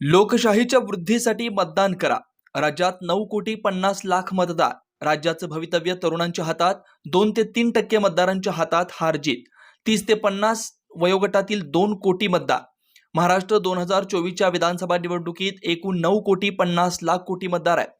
लोकशाहीच्या वृद्धीसाठी मतदान करा. राज्यात नऊ कोटी पन्नास लाख मतदार. राज्याचं भवितव्य तरुणांच्या हातात दोन ते तीन टक्के मतदारांच्या हातात हार जीत. तीस ते पन्नास वयोगटातील दोन कोटी मतदार. महाराष्ट्र दोन हजार चोवीसच्या विधानसभा निवडणुकीत एकूण नऊ कोटी पन्नास लाख कोटी मतदार आहेत.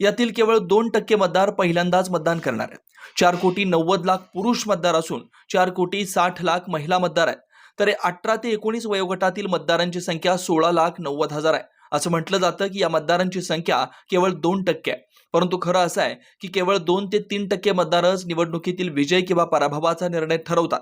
यातील केवळ दोन टक्के मतदार पहिल्यांदाच मतदान करणार आहेत. चार कोटी नव्वद लाख पुरुष मतदार असून चार कोटी साठ लाख महिला मतदार आहेत. तर अठरा ते एकोणीस वयोगटातील मतदारांची संख्या सोळा लाख नव्वद हजार आहे. असं म्हटलं जातं की या मतदारांची संख्या केवळ दोन टक्के आहे. परंतु खरं असं आहे की केवळ दोन ते तीन टक्के मतदारच निवडणुकीतील विजय किंवा पराभवाचा निर्णय ठरवतात.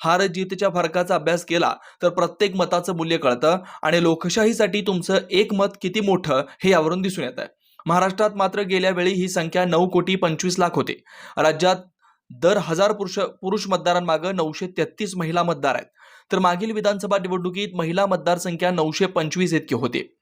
हार जीतच्या फरकाचा अभ्यास केला तर प्रत्येक मताचं मूल्य कळतं आणि लोकशाहीसाठी तुमचं एक मत किती मोठं हे यावरून दिसून येतं महाराष्ट्रात मात्र गेल्या वेळी ही संख्या नऊ कोटी पंचवीस लाख होती. राज्यात दर हजार पुरुष पुरुष मतदारांमागं नऊशे तेहतीस महिला मतदार आहेत. तर मागील विधानसभा निवडणुकीत महिला मतदारसंख्या नऊशे पंचवीस इतकी होती.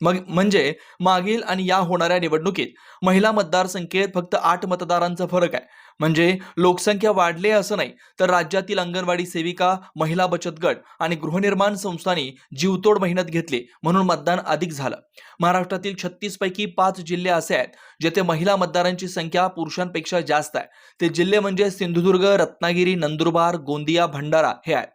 मग म्हणजे मागील आणि या होणाऱ्या निवडणुकीत महिला मतदारसंख्येत फक्त आठ मतदारांचा फरक आहे. म्हणजे लोकसंख्या वाढली आहे असं नाही तर राज्यातील अंगणवाडी सेविका महिला बचत गट आणि गृहनिर्माण संस्थांनी जीवतोड मेहनत घेतली म्हणून मतदान अधिक झालं. महाराष्ट्रातील छत्तीस पैकी पाच जिल्हे असे आहेत जेथे महिला मतदारांची संख्या पुरुषांपेक्षा जास्त आहे. ते जिल्हे म्हणजे सिंधुदुर्ग रत्नागिरी नंदुरबार गोंदिया भंडारा हे आहेत.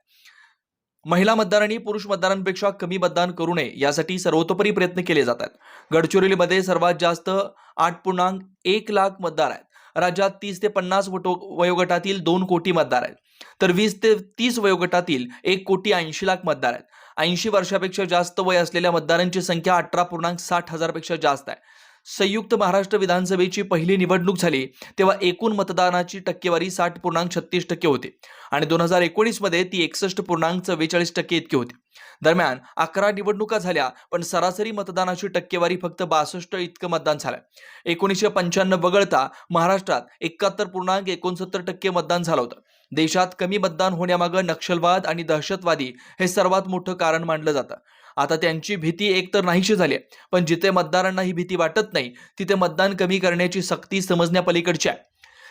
महिला मतदारांनी पुरुष मतदारांपेक्षा कमी मतदान करू नये यासाठी सर्वतोपरी प्रयत्न केले जातात गडचिरोलीमध्ये सर्वात जास्त आठ पूर्णांक एक लाख मतदार आहेत. राज्यात तीस ते पन्नास वटो वयोगटातील दोन कोटी मतदार आहेत. तर वीस ते तीस वयोगटातील एक कोटी ऐंशी लाख मतदार आहेत. ऐंशी वर्षापेक्षा जास्त वय असलेल्या मतदारांची संख्या अठरा पूर्णांक साठ हजारपेक्षा जास्त आहे. संयुक्त महाराष्ट्र विधानसभेची पहिली निवडणूक झाली तेव्हा एकूण मतदानाची टक्केवारी साठ पूर्णांक छत्तीस टक्के होती आणि दोन हजार एकोणीसमध्ये ती एकसष्ट पूर्णांक चव्वेचाळीस टक्के इतकी होती. दरम्यान अकरा निवडणुका झाल्या पण सरासरी मतदानाची टक्केवारी फक्त बासष्ट इतकं मतदान झालं. एकोणीसशे पंच्याण्णव वगळता महाराष्ट्रात एकाहत्तर पूर्णांक एकोणसत्तर टक्के मतदान झालं होतं. देशात कमी मतदान होण्यामागं नक्षलवाद आणि दहशतवादी हे सर्वात मोठं कारण मानलं जातं. आता त्यांची भीती एकतर नाहीशी झाली आहे पण जिथे मतदारांना ही भीती वाटत नाही तिथे मतदान कमी करण्याची सक्ती समजण्यापलीकडची आहे.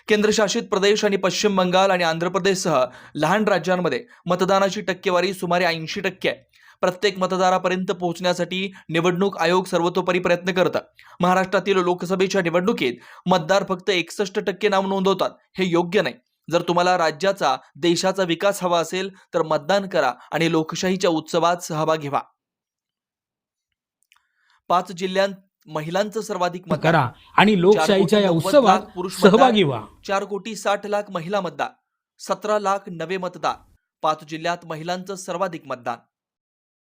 केंद्रशासित प्रदेश आणि पश्चिम बंगाल आणि आंध्र प्रदेशसह लहान राज्यांमध्ये मतदानाची टक्केवारी सुमारे ऐंशी टक्के आहे. प्रत्येक मतदारापर्यंत पोहोचण्यासाठी निवडणूक आयोग सर्वतोपरी प्रयत्न करतं. महाराष्ट्रातील लोकसभेच्या निवडणुकीत मतदार फक्त एकसष्ट टक्के नाव नोंदवतात हे योग्य नाही. जर तुम्हाला राज्याचा देशाचा विकास हवा असेल तर मतदान करा आणि लोकशाहीच्या उत्सवात सहभाग घ्या पाच जिल्ह्यांत महिलांचं सर्वाधिक मतदान. करा आणि लोकशाहीच्या या उत्सवात पुरुष सहभागी व्हा. चार कोटी साठ लाख महिला मतदार सतरा लाख नवे मतदार पाच जिल्ह्यात महिलांचं सर्वाधिक मतदान.